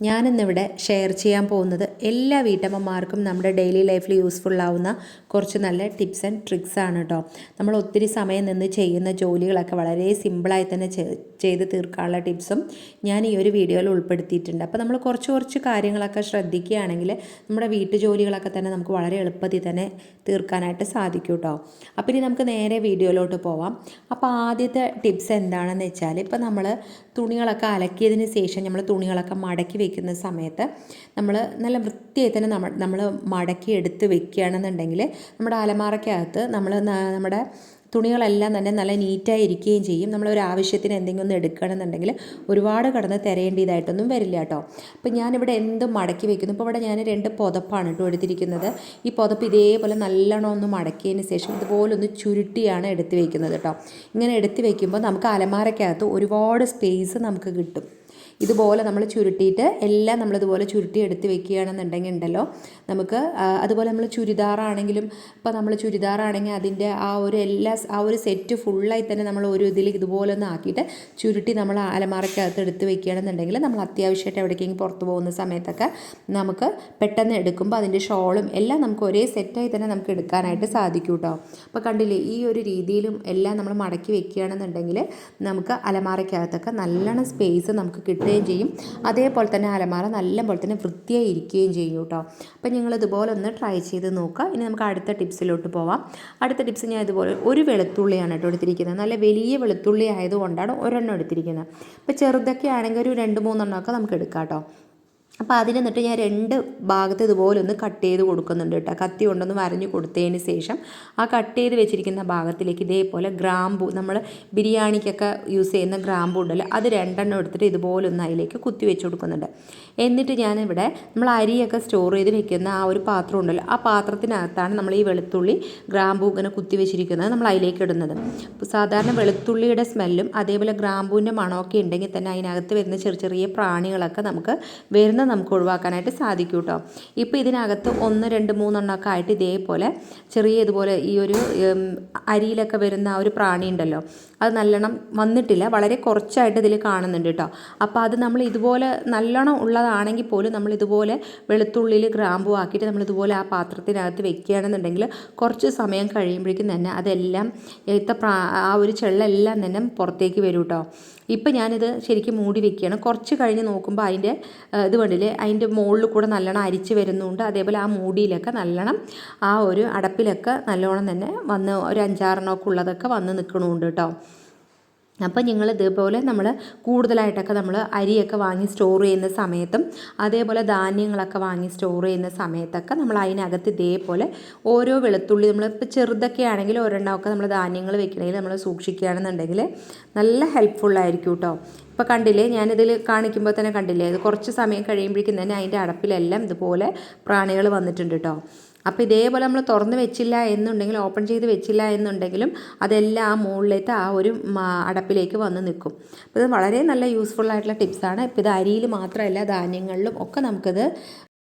ഞാനിന്നിവിടെ ഷെയർ ചെയ്യാൻ പോകുന്നത് എല്ലാ വീട്ടമ്മമാർക്കും നമ്മുടെ ഡെയിലി ലൈഫിൽ യൂസ്ഫുൾ ആവുന്ന കുറച്ച് നല്ല ടിപ്സ് ആൻഡ് ട്രിക്സ് ആണ് കേട്ടോ നമ്മൾ ഒത്തിരി സമയം നിന്ന് ചെയ്യുന്ന ജോലികളൊക്കെ വളരെ സിമ്പിളായി തന്നെ ചെയ്ത് തീർക്കാനുള്ള ടിപ്സും ഞാൻ ഈ ഒരു വീഡിയോയിൽ ഉൾപ്പെടുത്തിയിട്ടുണ്ട്. അപ്പോൾ നമ്മൾ കുറച്ച് കുറച്ച് കാര്യങ്ങളൊക്കെ ശ്രദ്ധിക്കുകയാണെങ്കിൽ നമ്മുടെ വീട്ടു ജോലികളൊക്കെ തന്നെ നമുക്ക് വളരെ എളുപ്പത്തിൽ തന്നെ തീർക്കാനായിട്ട് സാധിക്കും കേട്ടോ അപ്പോൾ ഇനി നമുക്ക് നേരെ വീഡിയോയിലോട്ട് പോവാം. അപ്പോൾ ആദ്യത്തെ ടിപ്സ് എന്താണെന്ന് വെച്ചാൽ ഇപ്പോൾ നമ്മൾ തുണികളൊക്കെ അലക്കിയതിന് ശേഷം നമ്മൾ തുണികളൊക്കെ മടക്കി വെക്കുന്ന സമയത്ത് നമ്മൾ നല്ല വൃത്തിയായി തന്നെ നമ്മൾ നമ്മൾ മടക്കി എടുത്ത് വെക്കുകയാണെന്നുണ്ടെങ്കിൽ നമ്മുടെ അലമാറയ്ക്കകത്ത് നമ്മൾ നമ്മുടെ തുണികളെല്ലാം തന്നെ നല്ല നീറ്റായി ഇരിക്കുകയും ചെയ്യും ഒരു ആവശ്യത്തിന് എന്തെങ്കിലും ഒന്ന് എടുക്കണമെന്നുണ്ടെങ്കിൽ ഒരുപാട് കടന്ന് തിരയേണ്ടതായിട്ടൊന്നും വരില്ല കേട്ടോ. അപ്പോൾ ഞാനിവിടെ എന്തും മടക്കി വെക്കുന്നു. ഇപ്പോൾ ഇവിടെ ഞാൻ രണ്ട് പുതപ്പാണ് കേട്ടോ എടുത്തിരിക്കുന്നത്. ഈ പുതപ്പ് ഇതേപോലെ നല്ലോണം ഒന്ന് മടക്കിയതിന് ശേഷം ഇതുപോലെ ഒന്ന് ചുരുട്ടിയാണ് എടുത്ത് വെക്കുന്നത് കേട്ടോ. ഇങ്ങനെ എടുത്ത് വെക്കുമ്പോൾ നമുക്ക് അലമാരക്കകത്ത് ഒരുപാട് സ്പേസ് നമുക്ക് കിട്ടും. ഇതുപോലെ നമ്മൾ ചുരുട്ടിയിട്ട് എല്ലാം നമ്മളിതുപോലെ ചുരുട്ടി എടുത്ത് വെക്കുകയാണെന്നുണ്ടെങ്കിൽ ഉണ്ടല്ലോ. നമുക്ക് അതുപോലെ നമ്മൾ ചുരിദാറാണെങ്കിലും ഇപ്പോൾ നമ്മൾ ചുരിദാറാണെങ്കിൽ അതിന്റെ ആ ഒരു എല്ലാ ആ ഒരു സെറ്റ് ഫുള്ളായി തന്നെ നമ്മൾ ഒരു ഇതിൽ ഇതുപോലെ ഒന്ന് ആക്കിയിട്ട് ചുരുട്ടി നമ്മൾ അലമാറയ്ക്കകത്ത് എടുത്ത് വെക്കുകയാണെന്നുണ്ടെങ്കിൽ നമ്മൾ അത്യാവശ്യമായിട്ട് എവിടേക്കെങ്കിലും പുറത്ത് പോകുന്ന സമയത്തൊക്കെ നമുക്ക് പെട്ടെന്ന് എടുക്കുമ്പോൾ അതിന്റെ ഷോളും എല്ലാം നമുക്ക് ഒരേ സെറ്റായി തന്നെ നമുക്ക് എടുക്കാനായിട്ട് സാധിക്കും കേട്ടോ അപ്പോൾ കണ്ടില്ലേ ഈ ഒരു രീതിയിലും എല്ലാം നമ്മൾ മടക്കി വെക്കുകയാണെന്നുണ്ടെങ്കിൽ നമുക്ക് അലമാറയ്ക്കകത്തൊക്കെ നല്ലോണം സ്പേസ് നമുക്ക് കിട്ടുകയും ചെയ്യും. അതേപോലെ തന്നെ അലമാര നല്ല പോലെ തന്നെ വൃത്തിയായി ഇരിക്കുകയും ചെയ്യും കേട്ടോ അപ്പോൾ നിങ്ങൾ ഇതുപോലെ ഒന്ന് ട്രൈ ചെയ്ത് നോക്കുക. ഇനി നമുക്ക് അടുത്ത ടിപ്സിലോട്ട് പോവാം. അടുത്ത ടിപ്സ് ഞാൻ ഇതുപോലെ ഒരു വെളുത്തുള്ളിയാണ് കേട്ടോ എടുത്തിരിക്കുന്നത്. നല്ല വലിയ വെളുത്തുള്ളി ആയതുകൊണ്ടാണ് ഒരെണ്ണം എടുത്തിരിക്കുന്നത്. അപ്പോൾ ചെറുതൊക്കെ ആണെങ്കിൽ ഒരു രണ്ട് മൂന്നെണ്ണമൊക്കെ നമുക്ക് എടുക്കാം കേട്ടോ. അപ്പോൾ അതിന് എന്നിട്ട് ഞാൻ രണ്ട് ഭാഗത്ത് ഇതുപോലെ ഒന്ന് കട്ട് ചെയ്ത് കൊടുക്കുന്നുണ്ട് കേട്ടോ. കത്തി കൊണ്ടൊന്ന് വരഞ്ഞ് കൊടുത്തതിന് ശേഷം ആ കട്ട് ചെയ്ത് വെച്ചിരിക്കുന്ന ഭാഗത്തിലേക്ക് ഇതേപോലെ ഗ്രാമ്പു നമ്മൾ ബിരിയാണിക്കൊക്കെ യൂസ് ചെയ്യുന്ന ഗ്രാമ്പു ഉണ്ടല്ലോ അത് രണ്ടെണ്ണം എടുത്തിട്ട് ഇതുപോലെ ഒന്ന് അതിലേക്ക് കുത്തി വെച്ച് കൊടുക്കുന്നുണ്ട്. എന്നിട്ട് ഞാനിവിടെ നമ്മൾ അരിയൊക്കെ സ്റ്റോർ ചെയ്ത് വെക്കുന്ന ആ ഒരു പാത്രം ഉണ്ടല്ലോ ആ പാത്രത്തിനകത്താണ് നമ്മൾ ഈ വെളുത്തുള്ളി ഗ്രാമ്പു ഇങ്ങനെ കുത്തി വെച്ചിരിക്കുന്നത് നമ്മൾ അതിലേക്ക് ഇടുന്നത്. സാധാരണ വെളുത്തുള്ളിയുടെ സ്മെല്ലും അതേപോലെ ഗ്രാമ്പൂവിന്റെ മണമൊക്കെ ഉണ്ടെങ്കിൽ തന്നെ അതിനകത്ത് വരുന്ന ചെറിയ ചെറിയ പ്രാണികളൊക്കെ നമുക്ക് വരുന്ന നമുക്ക് ഒഴിവാക്കാനായിട്ട് സാധിക്കും കേട്ടോ ഇപ്പോൾ ഇതിനകത്ത് ഒന്ന് രണ്ട് മൂന്നെണ്ണമൊക്കെ ആയിട്ട് ഇതേപോലെ ചെറിയ ഇതുപോലെ ഈ ഒരു അരിയിലൊക്കെ വരുന്ന ആ ഒരു പ്രാണി ഉണ്ടല്ലോ. അത് നല്ലോണം വന്നിട്ടില്ല. വളരെ കുറച്ചായിട്ട് ഇതിൽ കാണുന്നുണ്ട് കേട്ടോ അപ്പോൾ അത് നമ്മൾ ഇതുപോലെ നല്ലോണം ഉള്ളതാണെങ്കിൽ പോലും നമ്മൾ ഇതുപോലെ വെളുത്തുള്ളിൽ ഗ്രാമ്പു ആക്കിയിട്ട് നമ്മൾ ഇതുപോലെ ആ പാത്രത്തിനകത്ത് വെക്കുകയാണെന്നുണ്ടെങ്കിൽ കുറച്ച് സമയം കഴിയുമ്പോഴേക്കും തന്നെ അതെല്ലാം ഇത്ത പ്രാ ആ ഒരു ചെള്ളെല്ലാം തന്നെ പുറത്തേക്ക് വരും കേട്ടോ ഇപ്പം ഞാനിത് ശരിക്കും മൂടി വെക്കുകയാണ്. കുറച്ച് കഴിഞ്ഞ് നോക്കുമ്പോൾ അതിന്റെ ഇത് കണ്ടില്ലേ അതിന്റെ മുകളിൽ കൂടെ നല്ലോണം അരിച്ച് വരുന്നുണ്ട്. അതേപോലെ ആ മൂടിയിലൊക്കെ നല്ലോണം ആ ഒരു അടപ്പിലൊക്കെ നല്ലോണം തന്നെ വന്ന് ഒരു അഞ്ചാറെണ്ണമൊക്കെ ഉള്ളതൊക്കെ വന്ന് നിൽക്കണമുണ്ട് കേട്ടോ. അപ്പോൾ നിങ്ങൾ ഇതേപോലെ നമ്മൾ കൂടുതലായിട്ടൊക്കെ നമ്മൾ അരിയൊക്കെ വാങ്ങി സ്റ്റോർ ചെയ്യുന്ന സമയത്തും അതേപോലെ ധാന്യങ്ങളൊക്കെ വാങ്ങി സ്റ്റോർ ചെയ്യുന്ന സമയത്തൊക്കെ നമ്മൾ അതിനകത്ത് ഇതേപോലെ ഓരോ വെളുത്തുള്ളി നമ്മൾ ഇപ്പോൾ ചെറുതൊക്കെ ആണെങ്കിൽ ഒരെണ്ണമൊക്കെ നമ്മൾ ധാന്യങ്ങൾ വെക്കണമെങ്കിൽ നമ്മൾ സൂക്ഷിക്കുകയാണെന്നുണ്ടെങ്കിൽ നല്ല ഹെൽപ്ഫുള്ളായിരിക്കും കേട്ടോ. ഇപ്പോൾ കണ്ടില്ലേ? ഞാനിതിൽ കാണിക്കുമ്പോൾ തന്നെ കണ്ടില്ലേ? ഇത് കുറച്ച് സമയം കഴിയുമ്പോഴേക്കും തന്നെ അതിന്റെ അടപ്പിലെല്ലാം ഇതുപോലെ പ്രാണികൾ വന്നിട്ടുണ്ട് കേട്ടോ അപ്പോൾ ഇതേപോലെ നമ്മൾ തുറന്ന് വെച്ചില്ല എന്നുണ്ടെങ്കിൽ ഓപ്പൺ ചെയ്ത് വെച്ചില്ല എന്നുണ്ടെങ്കിലും അതെല്ലാം ആ മുകളിലത്തെ ആ ഒരു അടപ്പിലേക്ക് വന്ന് നിൽക്കും. അപ്പോൾ ഇത് വളരെ നല്ല യൂസ്ഫുൾ ആയിട്ടുള്ള ടിപ്സാണ് ഇപ്പോൾ ഇത് അരിയിൽ മാത്രമല്ല ധാന്യങ്ങളിലും ഒക്കെ നമുക്കിത്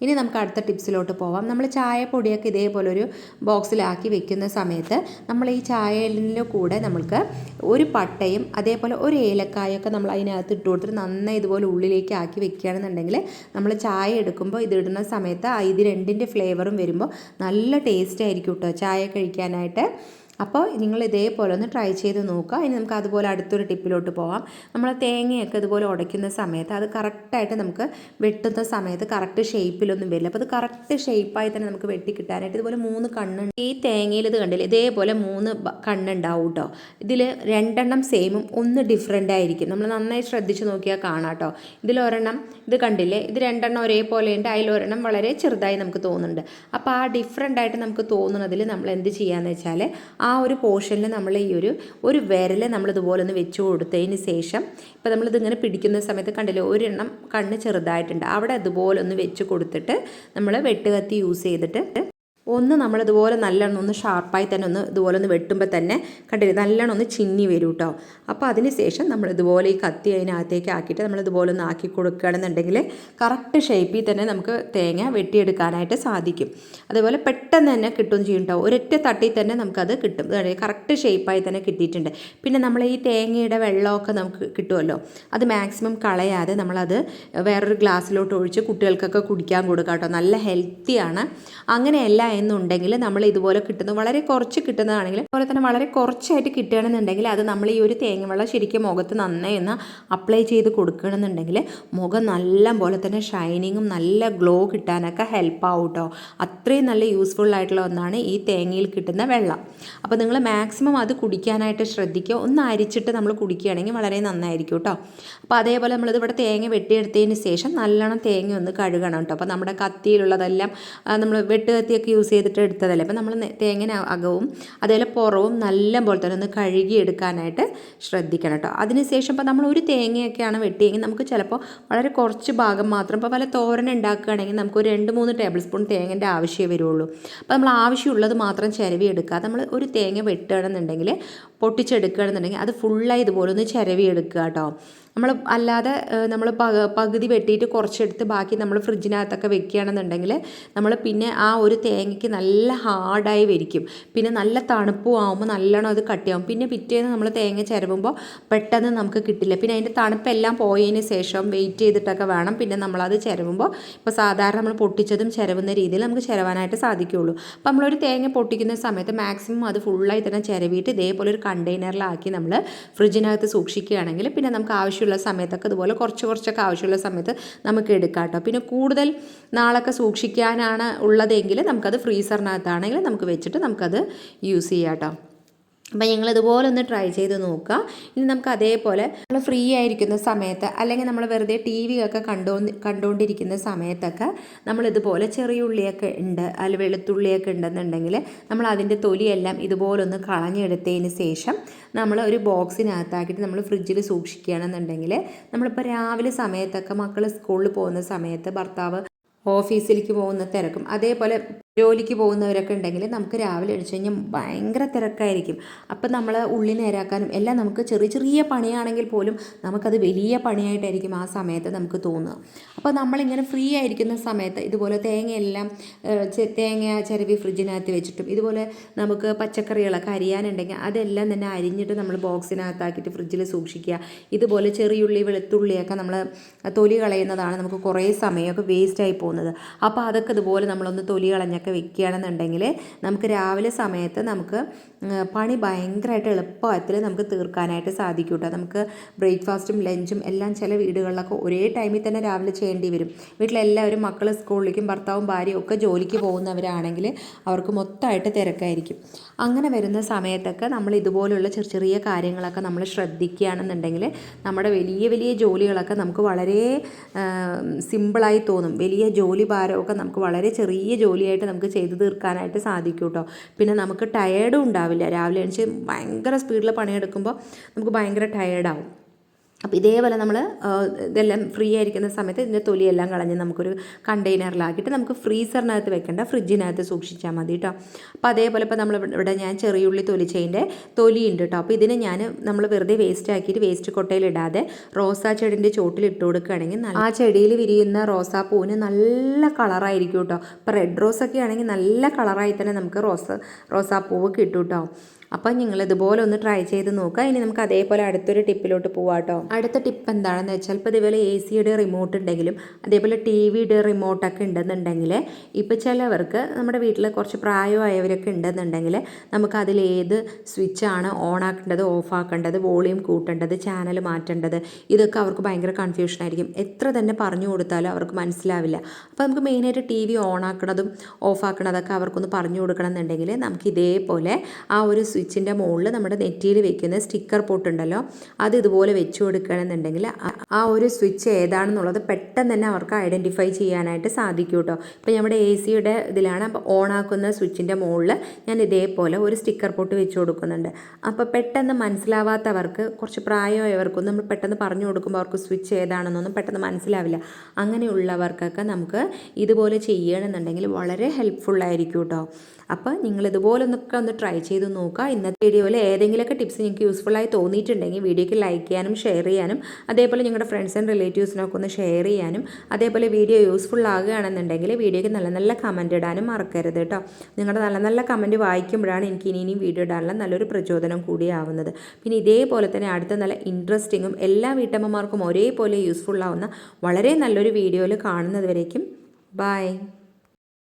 ഇനി നമുക്ക് അടുത്ത ടിപ്സിലോട്ട് പോവാം. നമ്മൾ ചായപ്പൊടിയൊക്കെ ഇതേപോലെ ഒരു ബോക്സിലാക്കി വെക്കുന്ന സമയത്ത് നമ്മൾ ഈ ചായലിന്റെ കൂടെ നമ്മൾക്ക് ഒരു പട്ടയും അതേപോലെ ഒരു ഏലക്കായൊക്കെ നമ്മൾ അതിനകത്ത് ഇട്ട് കൊടുത്തിട്ട് നന്നായി ഇതുപോലെ ഉള്ളിലേക്ക് ആക്കി വെക്കുകയാണെന്നുണ്ടെങ്കിൽ നമ്മൾ ചായ എടുക്കുമ്പോൾ ഇതിടുന്ന സമയത്ത് ഇത് രണ്ടിന്റെ ഫ്ലേവറും വരുമ്പോൾ നല്ല ടേസ്റ്റ് ആയിരിക്കും കേട്ടോ ചായ കഴിക്കാനായിട്ട്. അപ്പോൾ നിങ്ങൾ ഇതേപോലെ ഒന്ന് ട്രൈ ചെയ്ത് നോക്കുക. ഇനി നമുക്ക് അതുപോലെ അടുത്തൊരു ടിപ്പിലോട്ട് പോവാം. നമ്മൾ തേങ്ങയൊക്കെ ഇതുപോലെ ഉടയ്ക്കുന്ന സമയത്ത് അത് കറക്റ്റായിട്ട് നമുക്ക് വെട്ടുന്ന സമയത്ത് കറക്റ്റ് ഷേപ്പിലൊന്നും വരില്ല. അപ്പോൾ അത് കറക്റ്റ് ഷേപ്പായി തന്നെ നമുക്ക് വെട്ടി കിട്ടാനായിട്ട് ഇതുപോലെ മൂന്ന് കണ്ണ് ഈ തേങ്ങയിൽ ഇത് കണ്ടില്ലേ? ഇതേപോലെ മൂന്ന് കണ്ണുണ്ടാവും കേട്ടോ. ഇതിൽ രണ്ടെണ്ണം സെയിമും ഒന്ന് ഡിഫറെന്റ് ആയിരിക്കും. നമ്മൾ നന്നായി ശ്രദ്ധിച്ച് നോക്കിയാൽ കാണാം കേട്ടോ. ഇതിലൊരെണ്ണം ഇത് കണ്ടില്ലേ? ഇത് രണ്ടെണ്ണം ഒരേപോലെ ഉണ്ട് അതിലൊരെണ്ണം വളരെ ചെറുതായി നമുക്ക് തോന്നുന്നുണ്ട്. അപ്പോൾ ആ ഡിഫറെന്റ് ആയിട്ട് നമുക്ക് തോന്നുന്നതിൽ നമ്മൾ എന്ത് ചെയ്യാന്ന് വെച്ചാൽ ഒരു പോർഷനിൽ നമ്മൾ ഈ ഒരു ഒരു വിരൽ നമ്മൾ ഇതുപോലെ ഒന്ന് വെച്ച് കൊടുത്തതിന് ശേഷം ഇപ്പോൾ നമ്മളിതിങ്ങനെ പിടിക്കുന്ന സമയത്ത് കണ്ടില്ലേ ഒരെണ്ണം കണ്ണ് ചെറുതായിട്ടുണ്ട്. അവിടെ അതുപോലെ ഒന്ന് വെച്ച് കൊടുത്തിട്ട് നമ്മൾ വെട്ടുകത്തി യൂസ് ചെയ്തിട്ട് ഒന്ന് നമ്മളിതുപോലെ നല്ലോണം ഒന്ന് ഷാർപ്പായി തന്നെ ഒന്ന് ഇതുപോലെ ഒന്ന് വെട്ടുമ്പോൾ തന്നെ കണ്ടില്ലേ നല്ലോണം ഒന്ന് ചിന്നി വരും കേട്ടോ അപ്പോൾ അതിന് ശേഷം നമ്മൾ ഇതുപോലെ ഈ കത്തി അതിനകത്തേക്ക് ആക്കിയിട്ട് നമ്മൾ ഇതുപോലെ ഒന്ന് ആക്കി കൊടുക്കുകയാണെന്നുണ്ടെങ്കിൽ കറക്റ്റ് ഷേപ്പിൽ തന്നെ നമുക്ക് തേങ്ങ വെട്ടിയെടുക്കാനായിട്ട് സാധിക്കും. അതേപോലെ പെട്ടെന്ന് തന്നെ കിട്ടും ചെയ്യും കേട്ടോ ഒരൊറ്റ തട്ടിൽ തന്നെ നമുക്കത് കിട്ടും. കറക്റ്റ് ഷേപ്പായി തന്നെ കിട്ടിയിട്ടുണ്ട്. പിന്നെ നമ്മൾ ഈ തേങ്ങയുടെ വെള്ളമൊക്കെ നമുക്ക് കിട്ടുമല്ലോ അത് മാക്സിമം കളയാതെ നമ്മളത് വേറൊരു ഗ്ലാസ്സിലോട്ട് ഒഴിച്ച് കുട്ടികൾക്കൊക്കെ കുടിക്കാൻ കൊടുക്കാം കേട്ടോ നല്ല ഹെൽത്തിയാണ് അങ്ങനെയല്ല എന്നുണ്ടെങ്കിൽ നമ്മൾ ഇതുപോലെ കിട്ടുന്നു വളരെ കുറച്ച് കിട്ടുന്നതാണെങ്കിൽ അതുപോലെ തന്നെ വളരെ കുറച്ചായിട്ട് കിട്ടുകയാണെന്നുണ്ടെങ്കിൽ അത് നമ്മൾ ഈ ഒരു തേങ്ങ വെള്ളം ശരിക്കും മുഖത്ത് നന്നായി ഒന്ന് അപ്ലൈ ചെയ്ത് കൊടുക്കണമെന്നുണ്ടെങ്കിൽ മുഖം നല്ല പോലെ തന്നെ ഷൈനിങ്ങും നല്ല ഗ്ലോ കിട്ടാനൊക്കെ ഹെൽപ്പ് ആവും കേട്ടോ. അത്രയും നല്ല യൂസ്ഫുൾ ആയിട്ടുള്ള ഒന്നാണ് ഈ തേങ്ങയിൽ കിട്ടുന്ന വെള്ളം. അപ്പോൾ നിങ്ങൾ മാക്സിമം അത് കുടിക്കാനായിട്ട് ശ്രദ്ധിക്കുക. ഒന്ന് അരിച്ചിട്ട് നമ്മൾ കുടിക്കുകയാണെങ്കിൽ വളരെ നന്നായിരിക്കും കേട്ടോ. അപ്പോൾ അതേപോലെ നമ്മളിത് ഇവിടെ തേങ്ങ വെട്ടിയെടുത്തതിന് ശേഷം നല്ലോണം തേങ്ങ ഒന്ന് കഴുകണം കേട്ടോ. അപ്പോൾ നമ്മുടെ കത്തിയിലുള്ളതെല്ലാം നമ്മൾ വെട്ടുകത്തിയൊക്കെ യൂസ് ചെയ്തിട്ട് എടുത്തതല്ലേ. അപ്പോൾ നമ്മൾ തേങ്ങ അകവും അതേപോലെ പുറവും നല്ല പോലെ തന്നെ ഒന്ന് കഴുകി എടുക്കാനായിട്ട് ശ്രദ്ധിക്കണം കേട്ടോ അതിനുശേഷം ഇപ്പോൾ നമ്മൾ ഒരു തേങ്ങയൊക്കെയാണ് വെട്ടിയെങ്കിൽ നമുക്ക് ചിലപ്പോൾ വളരെ കുറച്ച് ഭാഗം മാത്രം ഇപ്പോൾ വല്ല തോരൻ ഉണ്ടാക്കുകയാണെങ്കിൽ നമുക്ക് ഒരു രണ്ട് മൂന്ന് ടേബിൾ സ്പൂൺ തേങ്ങന്റെ ആവശ്യമേ വരുള്ളൂ. അപ്പോൾ നമ്മൾ ആവശ്യമുള്ളത് മാത്രം ചിരവി എടുക്കുക. നമ്മൾ ഒരു തേങ്ങ വെട്ടുകയാണെന്നുണ്ടെങ്കിൽ പൊട്ടിച്ചെടുക്കുകയാണെന്നുണ്ടെങ്കിൽ അത് ഫുള്ളായി ഇതുപോലെ ഒന്ന് ചിരവി എടുക്കുക കേട്ടോ നമ്മൾ അല്ലാതെ നമ്മൾ പകുതി വെട്ടിയിട്ട് കുറച്ചെടുത്ത് ബാക്കി നമ്മൾ ഫ്രിഡ്ജിനകത്തൊക്കെ വെക്കുകയാണെന്നുണ്ടെങ്കിൽ നമ്മൾ പിന്നെ ആ ഒരു തേങ്ങയ്ക്ക് നല്ല ഹാർഡായി വരിക്കും. പിന്നെ നല്ല തണുപ്പും ആകുമ്പോൾ നല്ലോണം അത് കട്ടിയാവും. പിന്നെ പിറ്റേന്ന് നമ്മൾ തേങ്ങ ചിരവുമ്പോൾ പെട്ടെന്ന് നമുക്ക് കിട്ടില്ല. പിന്നെ അതിന്റെ തണുപ്പെല്ലാം പോയതിന് ശേഷം വെയിറ്റ് ചെയ്തിട്ടൊക്കെ വേണം. പിന്നെ നമ്മളത് ചിരവുമ്പോൾ ഇപ്പോൾ സാധാരണ നമ്മൾ പൊട്ടിച്ചതും ചിരവുന്ന രീതിയിൽ നമുക്ക് ചിരവാനായിട്ട് സാധിക്കുകയുള്ളൂ അപ്പോൾ നമ്മളൊരു തേങ്ങ പൊട്ടിക്കുന്ന സമയത്ത് മാക്സിമം അത് ഫുള്ളായി തന്നെ ചിരവിയിട്ട് ഇതേപോലെ ഒരു കണ്ടെയ്നറിലാക്കി നമ്മൾ ഫ്രിഡ്ജിനകത്ത് സൂക്ഷിക്കുകയാണെങ്കിൽ പിന്നെ നമുക്ക് ആവശ്യം ആവശ്യമുള്ള സമയത്തൊക്കെ ഇതുപോലെ കുറച്ച് കുറച്ചൊക്കെ ആവശ്യമുള്ള സമയത്ത് നമുക്ക് എടുക്കാം കേട്ടോ. പിന്നെ കൂടുതൽ നാളൊക്കെ സൂക്ഷിക്കാനാണ് ഉള്ളതെങ്കിൽ നമുക്കത് ഫ്രീസറിനകത്താണെങ്കിൽ നമുക്ക് വെച്ചിട്ട് നമുക്കത് യൂസ് ചെയ്യാം കേട്ടോ. അപ്പം ഞങ്ങൾ ഇതുപോലെ ഒന്ന് ട്രൈ ചെയ്ത് നോക്കുക ഇനി നമുക്ക് അതേപോലെ നമ്മൾ ഫ്രീ ആയിരിക്കുന്ന സമയത്ത് അല്ലെങ്കിൽ നമ്മൾ വെറുതെ ടി വി ഒക്കെ കണ്ടോ കണ്ടുകൊണ്ടിരിക്കുന്ന സമയത്തൊക്കെ നമ്മൾ ഇതുപോലെ ചെറിയ ഉള്ളിയൊക്കെ ഉണ്ട് അല്ലെങ്കിൽ വെളുത്തുള്ളിയൊക്കെ ഉണ്ടെന്നുണ്ടെങ്കിൽ നമ്മൾ അതിന്റെ തൊലിയെല്ലാം ഇതുപോലെ ഒന്ന് കളഞ്ഞെടുത്തതിന് ശേഷം നമ്മൾ ഒരു ബോക്സിനകത്താക്കിയിട്ട് നമ്മൾ ഫ്രിഡ്ജിൽ സൂക്ഷിക്കുകയാണെന്നുണ്ടെങ്കിൽ നമ്മളിപ്പോൾ രാവിലെ സമയത്തൊക്കെ മക്കൾ സ്കൂളിൽ പോകുന്ന സമയത്ത് ഭർത്താവ് ഓഫീസിലേക്ക് പോകുന്ന തിരക്കും. അതേപോലെ ജോലിക്ക് പോകുന്നവരൊക്കെ ഉണ്ടെങ്കിൽ നമുക്ക് രാവിലെ അടിച്ചു കഴിഞ്ഞാൽ ഭയങ്കര തിരക്കായിരിക്കും. അപ്പം നമ്മൾ ഉള്ളി നേരാക്കാനും എല്ലാം നമുക്ക് ചെറിയ ചെറിയ പണിയാണെങ്കിൽ പോലും നമുക്കത് വലിയ പണിയായിട്ടായിരിക്കും ആ സമയത്ത് നമുക്ക് തോന്നുക. അപ്പോൾ നമ്മളിങ്ങനെ ഫ്രീ ആയിരിക്കുന്ന സമയത്ത് ഇതുപോലെ തേങ്ങയെല്ലാം തേങ്ങ ചിരവി ഫ്രിഡ്ജിനകത്ത് വെച്ചിട്ടും ഇതുപോലെ നമുക്ക് പച്ചക്കറികളൊക്കെ അരിയാനുണ്ടെങ്കിൽ അതെല്ലാം തന്നെ അരിഞ്ഞിട്ട് നമ്മൾ ബോക്സിനകത്താക്കിയിട്ട് ഫ്രിഡ്ജിൽ സൂക്ഷിക്കുക. ഇതുപോലെ ചെറിയുള്ളി വെളുത്തുള്ളിയൊക്കെ നമ്മൾ തൊലി കളയുന്നതാണ് നമുക്ക് കുറേ സമയമൊക്കെ വേസ്റ്റായി പോകുന്നത്. അപ്പോൾ അതൊക്കെ ഇതുപോലെ നമ്മളൊന്ന് തൊലി കളഞ്ഞൊക്കെ ഒക്കെ വെക്കുകയാണെന്നുണ്ടെങ്കിൽ നമുക്ക് രാവിലെ സമയത്ത് നമുക്ക് പണി ഭയങ്കരമായിട്ട് എളുപ്പത്തിൽ നമുക്ക് തീർക്കാനായിട്ട് സാധിക്കും കേട്ടോ നമുക്ക് ബ്രേക്ക്ഫാസ്റ്റും ലഞ്ചും എല്ലാം ചില വീടുകളിലൊക്കെ ഒരേ ടൈമിൽ തന്നെ രാവിലെ ചെയ്യേണ്ടി വരും. വീട്ടിലെല്ലാവരും മക്കൾ സ്കൂളിലേക്കും ഭർത്താവും ഭാര്യയും ഒക്കെ ജോലിക്ക് പോകുന്നവരാണെങ്കിൽ അവർക്ക് മൊത്തമായിട്ട് തിരക്കായിരിക്കും. അങ്ങനെ വരുന്ന സമയത്തൊക്കെ നമ്മൾ ഇതുപോലുള്ള ചെറിയ ചെറിയ കാര്യങ്ങളൊക്കെ നമ്മൾ ശ്രദ്ധിക്കുകയാണെന്നുണ്ടെങ്കിൽ നമ്മുടെ വലിയ വലിയ ജോലികളൊക്കെ നമുക്ക് വളരെ സിമ്പിളായി തോന്നും. വലിയ ജോലി ഭാരമൊക്കെ നമുക്ക് വളരെ ചെറിയ ജോലിയായിട്ട് ചെയ്തു തീർക്കാനായിട്ട് സാധിക്കും കേട്ടോ പിന്നെ നമുക്ക് ടയേർഡും ഉണ്ടാവില്ല. രാവിലെ എണീച്ച് ഭയങ്കര സ്പീഡിൽ പണിയെടുക്കുമ്പോൾ നമുക്ക് ഭയങ്കര ടയേർഡാവും അപ്പോൾ ഇതേപോലെ നമ്മൾ ഇതെല്ലാം ഫ്രീ ആയിരിക്കുന്ന സമയത്ത് ഇതിന്റെ തൊലിയെല്ലാം കളഞ്ഞ് നമുക്കൊരു കണ്ടെയ്നറിലാക്കിയിട്ട് നമുക്ക് ഫ്രീസറിനകത്ത് വെക്കേണ്ട ഫ്രിഡ്ജിനകത്ത് സൂക്ഷിച്ചാൽ മതി കേട്ടോ അപ്പോൾ അതേപോലെ ഇപ്പോൾ നമ്മൾ ഇവിടെ ഞാൻ ചെറിയുള്ളി തൊലിച്ചതിന്റെ തൊലി ഉണ്ട് കേട്ടോ അപ്പോൾ ഇതിനെ ഞാൻ നമ്മൾ വെറുതെ വേസ്റ്റ് ആക്കിയിട്ട് വേസ്റ്റ് കൊട്ടയിലിടാതെ റോസാ ചെടിന്റെ ചോട്ടിൽ ഇട്ട് കൊടുക്കുകയാണെങ്കിൽ ആ ചെടിയിൽ വിരിയുന്ന റോസാ പൂവിന് നല്ല കളറായിരിക്കും കേട്ടോ ഇപ്പോൾ റെഡ് റോസൊക്കെ ആണെങ്കിൽ നല്ല കളറായി തന്നെ നമുക്ക് റോസ് റോസാ പൂവ് കിട്ടും കേട്ടോ അപ്പം നിങ്ങൾ ഇതുപോലെ ഒന്ന് ട്രൈ ചെയ്ത് നോക്കുക ഇനി നമുക്ക് അതേപോലെ അടുത്തൊരു ടിപ്പിലോട്ട് പോവാട്ടോ. അടുത്ത ടിപ്പ് എന്താണെന്ന് വെച്ചാൽ ഇപ്പോൾ ഇതേപോലെ എ സിയുടെ റിമോട്ട് ഉണ്ടെങ്കിലും അതേപോലെ ടി വിയുടെ റിമോട്ടൊക്കെ ഉണ്ടെന്നുണ്ടെങ്കിൽ ഇപ്പോൾ ചിലവർക്ക് നമ്മുടെ വീട്ടിൽ കുറച്ച് പ്രായമായവരൊക്കെ ഉണ്ടെന്നുണ്ടെങ്കിൽ നമുക്ക് അതിൽ ഏത് സ്വിച്ചാണ് ഓൺ ആക്കേണ്ടത് ഓഫ് ആക്കേണ്ടത് വോളിയം കൂട്ടേണ്ടത് ചാനൽ മാറ്റേണ്ടത് ഇതൊക്കെ അവർക്ക് ഭയങ്കര കൺഫ്യൂഷൻ ആയിരിക്കും. എത്ര തന്നെ പറഞ്ഞു കൊടുത്താലും അവർക്ക് മനസ്സിലാവില്ല. അപ്പോൾ നമുക്ക് മെയിനായിട്ട് ടി വി ഓൺ ആക്കണതും ഓഫ് ആക്കണതൊക്കെ അവർക്കൊന്ന് പറഞ്ഞു കൊടുക്കണം എന്നുണ്ടെങ്കിൽ നമുക്ക് ഇതേപോലെ ആ ഒരു സ്വിച്ചിന്റെ മുകളിൽ നമ്മുടെ നെറ്റിയിൽ വെക്കുന്ന സ്റ്റിക്കർ പോട്ടുണ്ടല്ലോ അത് ഇതുപോലെ വെച്ച് കൊടുക്കണമെന്നുണ്ടെങ്കിൽ ആ- ഒരു സ്വിച്ച് ഏതാണെന്നുള്ളത് പെട്ടെന്ന് തന്നെ അവർക്ക് ഐഡന്റിഫൈ ചെയ്യാനായിട്ട് സാധിക്കും കേട്ടോ. ഇപ്പോൾ നമ്മുടെ എ സിയുടെ ഇതിലാണ് അപ്പോൾ ഓണാക്കുന്ന സ്വിച്ചിന്റെ മുകളിൽ ഞാൻ ഇതേപോലെ ഒരു സ്റ്റിക്കർ പോട്ട് വെച്ച് കൊടുക്കുന്നുണ്ട്. അപ്പോൾ പെട്ടെന്ന് മനസ്സിലാവാത്തവർക്ക് കുറച്ച് പ്രായമായവർക്കും നമ്മൾ പെട്ടെന്ന് പറഞ്ഞു കൊടുക്കുമ്പോൾ അവർക്ക് സ്വിച്ച് ഏതാണെന്നൊന്നും പെട്ടെന്ന് മനസ്സിലാവില്ല. അങ്ങനെയുള്ളവർക്കൊക്കെ നമുക്ക് ഇതുപോലെ ചെയ്യണമെന്നുണ്ടെങ്കിൽ വളരെ ഹെൽപ്ഫുള്ളായിരിക്കും കേട്ടോ. അപ്പോൾ നിങ്ങൾ ഇതുപോലൊന്നൊക്കെ ഒന്ന് ട്രൈ ചെയ്ത് നോക്കുക. ഇന്നത്തെ വീഡിയോയിൽ ഏതെങ്കിലുമൊക്കെ ടിപ്സ് നിങ്ങൾക്ക് യൂസ്ഫുള്ളായി തോന്നിയിട്ടുണ്ടെങ്കിൽ വീഡിയോയ്ക്ക് ലൈക്ക് ചെയ്യാനും ഷെയർ ചെയ്യാനും അതേപോലെ നിങ്ങളുടെ ഫ്രണ്ട്സ് ആൻഡ് റിലേറ്റീവ്സിനൊക്കെ ഒന്ന് ഷെയർ ചെയ്യാനും അതേപോലെ വീഡിയോ യൂസ്ഫുൾ ആകുകയാണെന്നുണ്ടെങ്കിൽ വീഡിയോയ്ക്ക് നല്ല നല്ല കമന്റ് ഇടാനും മറക്കരുത് കേട്ടോ നിങ്ങളുടെ നല്ല നല്ല കമന്റ് വായിക്കുമ്പോഴാണ് എനിക്ക് ഇനി ഇനിയും വീഡിയോ ഇടാനുള്ള നല്ലൊരു പ്രചോദനം കൂടിയാവുന്നത് പിന്നെ ഇതേപോലെ തന്നെ അടുത്ത നല്ല ഇൻട്രസ്റ്റിങ്ങും എല്ലാ വീട്ടമ്മമാർക്കും ഒരേപോലെ യൂസ്ഫുൾ ആവുന്ന വളരെ നല്ലൊരു വീഡിയോയിൽ കാണുന്നത് വരേക്കും. ബൈ